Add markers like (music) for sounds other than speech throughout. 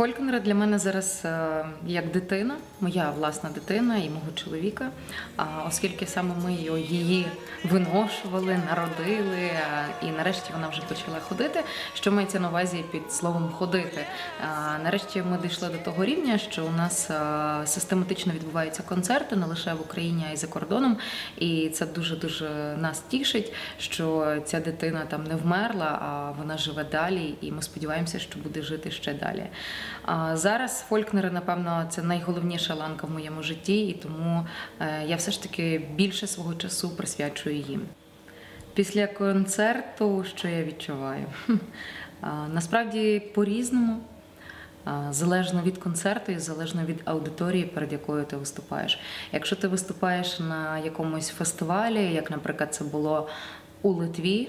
Фолькнера для мене зараз е, як дитина, моя власна дитина і мого чоловіка. Оскільки саме ми її виношували, народили, е, і нарешті вона вже почала ходити. Що мається на увазі під словом ходити? Нарешті ми дійшли до того рівня, що у нас е, систематично відбуваються концерти не лише в Україні, а й за кордоном. І це дуже дуже нас тішить, що ця дитина там не вмерла, а вона живе далі, і ми сподіваємося, що буде жити ще далі. А зараз Фолькнери, напевно, це найголовніша ланка в моєму житті, і тому е, я все ж таки більше свого часу присвячую їм. Після концерту, що я відчуваю? Насправді по-різному. Залежно від концерту і залежно від аудиторії, перед якою ти виступаєш. Якщо ти виступаєш на якомусь фестивалі, як, наприклад, це було у Литві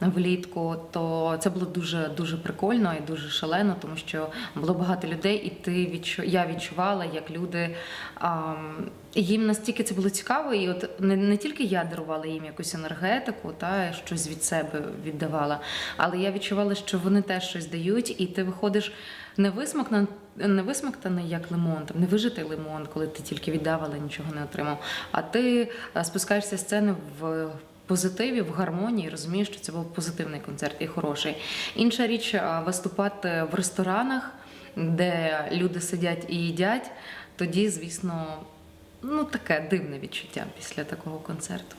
влітку, то це було дуже дуже прикольно і дуже шалено, тому що було багато людей, і ти відчу... я відчувала, як люди а, їм настільки це було цікаво, і от не, не тільки я дарувала їм якусь енергетику, та щось від себе віддавала, але я відчувала, що вони теж щось дають, і ти виходиш не висмакна, не висмактаний як лимон, там не вижитий лимон, коли ти тільки віддав, але нічого не отримав. А ти е, спускаєшся з сцени в позитиві, в гармонії, розумієш, що це був позитивний концерт і хороший. Інша річ виступати в ресторанах, де люди сидять і їдять. Тоді, звісно, ну таке дивне відчуття після такого концерту.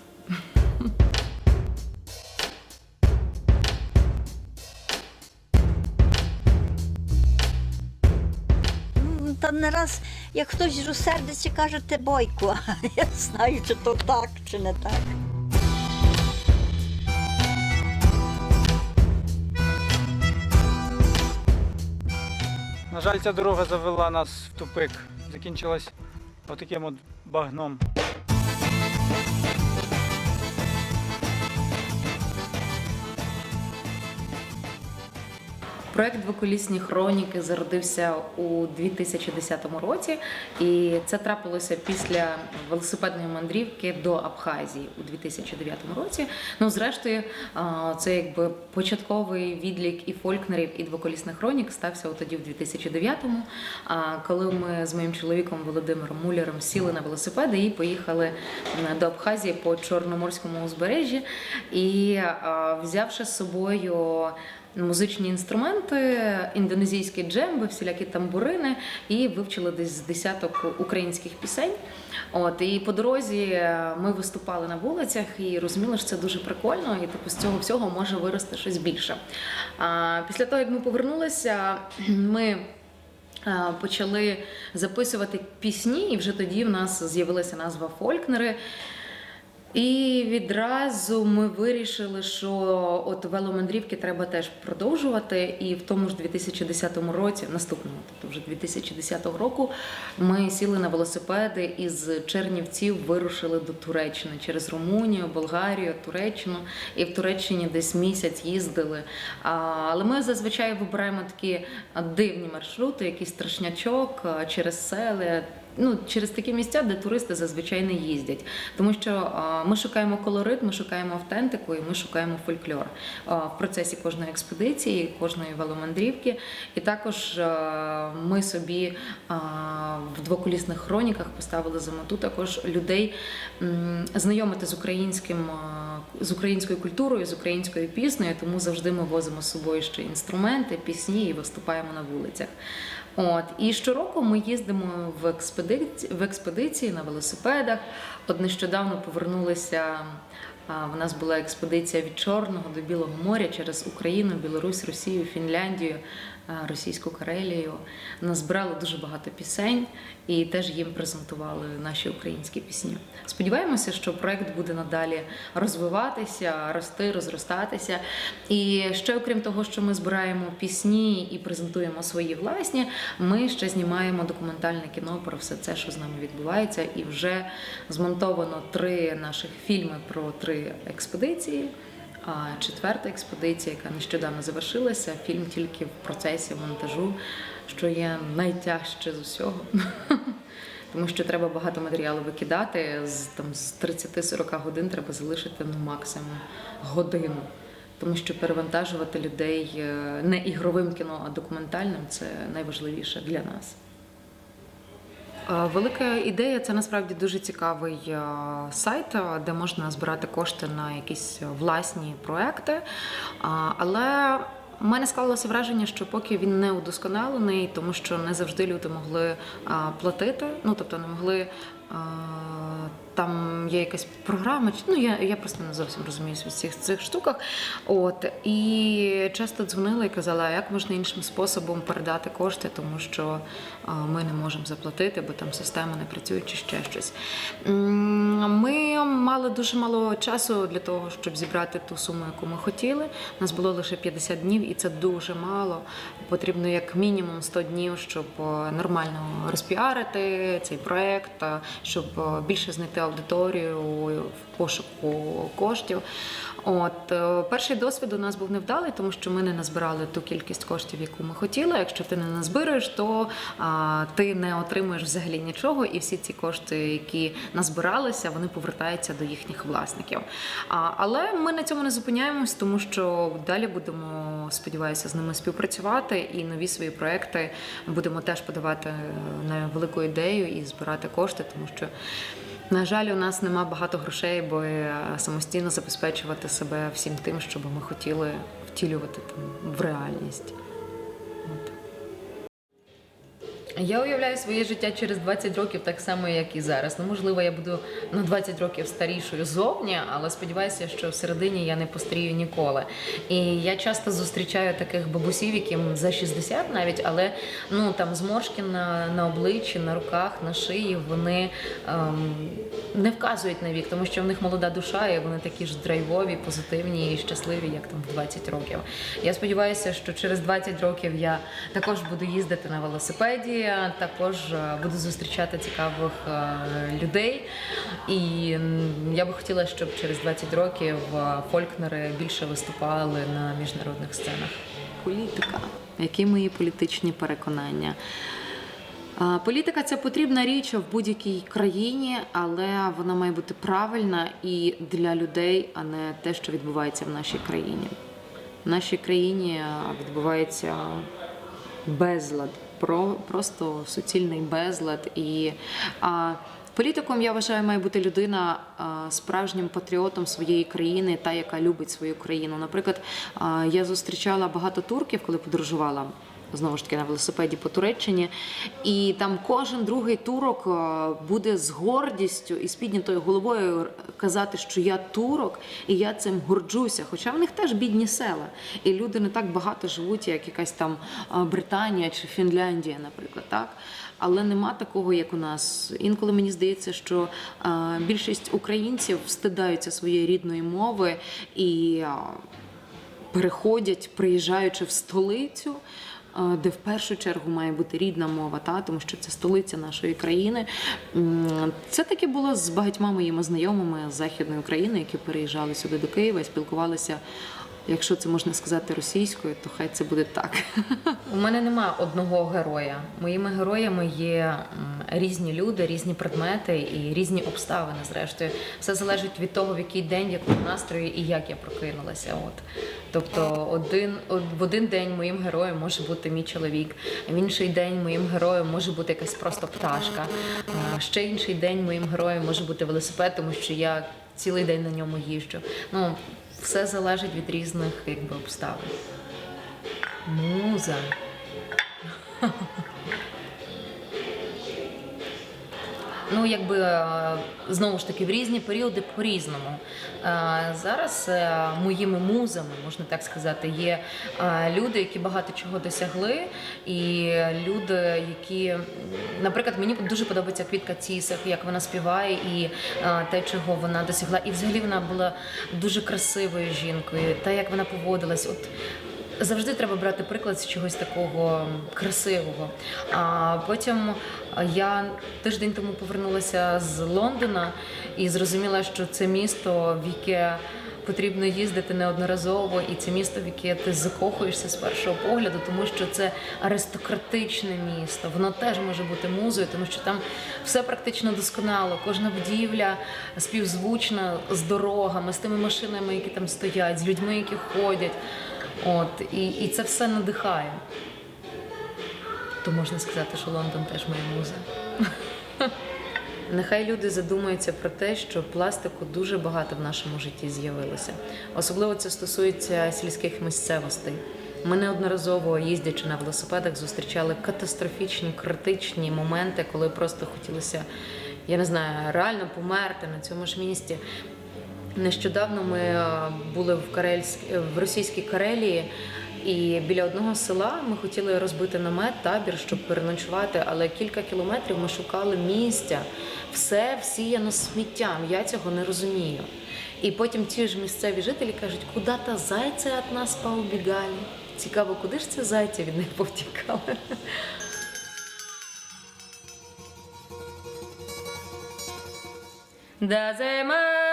Ну, Та не раз, як хтось розсердиться, каже, ти бойко. (laughs) Я знаю, чи то так, чи не так. На жаль, ця дорога завела нас в тупик. Закінчилась отаким от багном. Проект Двоколісні хроніки зародився у 2010 році, і це трапилося після велосипедної мандрівки до Абхазії у 2009 році. Ну, зрештою, це якби початковий відлік і фолькнерів, і двоколісних хронік стався тоді в 2009-му, коли ми з моїм чоловіком Володимиром Муляром сіли на велосипеди і поїхали до Абхазії по Чорноморському узбережжі, і взявши з собою музичні інструменти, індонезійські джемби, всілякі тамбурини, і вивчили десь з десяток українських пісень. От і по дорозі е, ми виступали на вулицях і розуміли, що це дуже прикольно, і типу з цього всього може вирости щось більше. А після того, як ми повернулися, (clears throat) ми. е, Почали записувати пісні, і вже тоді в нас з'явилася назва Фолькнери. І відразу ми вирішили, що от веломандрівки треба теж продовжувати. І в тому ж 2010 році, наступному, тобто вже 2010 року, ми сіли на велосипеди і з Чернівців вирушили до Туреччини через Румунію, Болгарію, Туреччину. І в Туреччині десь місяць їздили. Але ми зазвичай вибираємо такі дивні маршрути, якийсь страшнячок через сели ну, через такі місця, де туристи зазвичай не їздять. Тому що ми шукаємо колорит, ми шукаємо автентику і ми шукаємо фольклор в процесі кожної експедиції, кожної веломандрівки. І також ми собі в двоколісних хроніках поставили за мету також людей знайомити з українським. З українською культурою, з українською піснею, тому завжди ми возимо з собою ще інструменти, пісні і виступаємо на вулицях. От і щороку ми їздимо в експедиції, в експедиції на велосипедах. От нещодавно повернулися. В нас була експедиція від Чорного до Білого моря через Україну, Білорусь, Росію, Фінляндію, Російську Карелію. Назбирали дуже багато пісень і теж їм презентували наші українські пісні. Сподіваємося, що проект буде надалі розвиватися, рости, розростатися. І ще окрім того, що ми збираємо пісні і презентуємо свої власні, ми ще знімаємо документальне кіно про все це, що з нами відбувається, і вже змонтовано три наших фільми про три експедиції. А четверта експедиція, яка нещодавно завершилася, фільм тільки в процесі монтажу, що є найтяжче з усього. (laughs) Тому що треба багато матеріалу викидати. З там з 30-40 годин треба залишити ну максимум годину. тому що перевантажувати людей е, не ігровим кіно, а документальним це найважливіше для нас. Е, Велика ідея це насправді дуже цікавий е, сайт, е, де можна збирати кошти на якісь власні проекти. Але у мене склалося враження, що поки він не удосконалений, тому що не завжди люди могли платити, ну тобто не могли. Там є якась програма, ну я, я просто не зовсім розуміюся в цих цих штуках. От і часто дзвонила і казала, як можна іншим способом передати кошти, тому що ми не можемо заплатити, бо там система не працює чи ще щось. Ми мали дуже мало часу для того, щоб зібрати ту суму, яку ми хотіли. У нас було лише 50 днів, і це дуже мало. Потрібно як мінімум 100 днів, щоб е, нормально розпіарити цей проект, щоб е, більше знайти аудиторію в пошуку коштів. От е, перший досвід у нас був невдалий, тому що ми не назбирали ту кількість коштів, яку ми хотіли. Якщо ти не назбираєш, то а, ти не отримуєш взагалі нічого, і всі ці кошти, які назбиралися, вони повертаються до їхніх власників. А, але ми на цьому не зупиняємось, тому що далі будемо, сподіваюся, з ними співпрацювати і нові свої проекти будемо теж подавати на велику ідею і збирати кошти, тому що. На жаль, у нас нема багато грошей, бо е, самостійно забезпечувати себе всім тим, що би ми хотіли втілювати там в реальність. От. Я уявляю своє життя через 20 років так само, як і зараз. Ну, можливо, я буду на 20 років старішою зовні, але сподіваюся, що всередині я не постарію ніколи. І я часто зустрічаю таких бабусів, яким за 60 навіть, але ну там зморшки на, на обличчі, на руках, на шиї вони ем, не вказують на вік, тому що в них молода душа, і вони такі ж драйвові, позитивні і щасливі, як там в 20 років. Я сподіваюся, що через 20 років я також буду їздити на велосипеді, також е, буду зустрічати цікавих е, людей. І я би хотіла, щоб через 20 років е, фолькнери більше виступали на міжнародних сценах. Політика. Які мої політичні переконання? Політика це потрібна річ в будь-якій країні, але вона має бути правильна і для людей, а не те, що відбувається в нашій країні. В нашій країні відбувається безлад, про, просто суцільний безлад. І а, політиком я вважаю, має бути людина а, справжнім патріотом своєї країни, та яка любить свою країну. Наприклад, а, я зустрічала багато турків, коли подорожувала. Знову ж таки на велосипеді по Туреччині, і там кожен другий турок е, буде з гордістю і з піднятою головою казати, що я турок, і я цим горджуся. Хоча в них теж бідні села, і люди не так багато живуть, як якась там е, Британія чи Фінляндія, наприклад, так. Але нема такого, як у нас. Інколи мені здається, що е, більшість українців встидаються своєї рідної мови і переходять, приїжджаючи в столицю, де в першу чергу має бути рідна мова, та тому що це столиця нашої країни. Це таке було з багатьма моїми знайомими з західної України, які переїжджали сюди до Києва і спілкувалися. Якщо це можна сказати російською, то хай це буде так. У мене немає одного героя. Моїми героями є різні люди, різні предмети і різні обставини. Зрештою, все залежить від того, в який день, в якому настрої і як я прокинулася. От тобто, один од- в один день моїм героєм може бути мій чоловік, в інший день моїм героєм може бути якась просто пташка. А ще інший день моїм героєм може бути велосипед, тому що я цілий день на ньому їжджу. Ну все залежить від різних якби обставин. Муза. Ну, якби е, знову ж таки в різні періоди по-різному. Е, Зараз е, моїми музами, можна так сказати, є люди, які багато чого досягли, і люди, які, наприклад, мені дуже подобається Квітка Цісах, як вона співає, і те, чого вона досягла. І взагалі вона була дуже красивою жінкою, та як вона поводилась. От Завжди треба брати приклад з чогось такого красивого. А потім я тиждень тому повернулася з Лондона і зрозуміла, що це місто, в яке потрібно їздити неодноразово, і це місто, в яке ти закохуєшся з першого погляду, тому що це аристократичне місто. Воно теж може бути музою, тому що там все практично досконало. Кожна будівля співзвучна з дорогами, з тими машинами, які там стоять, з людьми, які ходять. От і, і це все надихає. То можна сказати, що Лондон теж моя муза. (laughs) Нехай люди задумаються про те, що пластику дуже багато в нашому житті з'явилося. Особливо це стосується сільських місцевостей. Ми неодноразово, їздячи на велосипедах, зустрічали катастрофічні, критичні моменти, коли просто хотілося, я не знаю, реально померти на цьому ж місці. Нещодавно ми е, були в Карельськ... в російській Карелії, і біля одного села ми хотіли розбити намет, табір, щоб переночувати, але кілька кілометрів ми шукали місця. Все всіяно сміттям. Я цього не розумію. І потім ті ж місцеві жителі кажуть, куди та зайці від нас поубігали. Цікаво, куди ж ці зайці від них повтікали? Да зима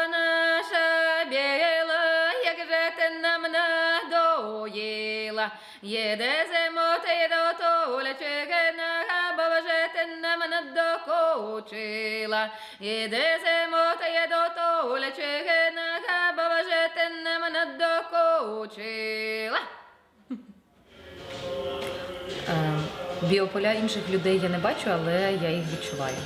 ти нам надокучила. Єде зимота, єде толя чигина, бо вже ти нам надокучила. Е, Біополя інших людей я не бачу, але я їх відчуваю.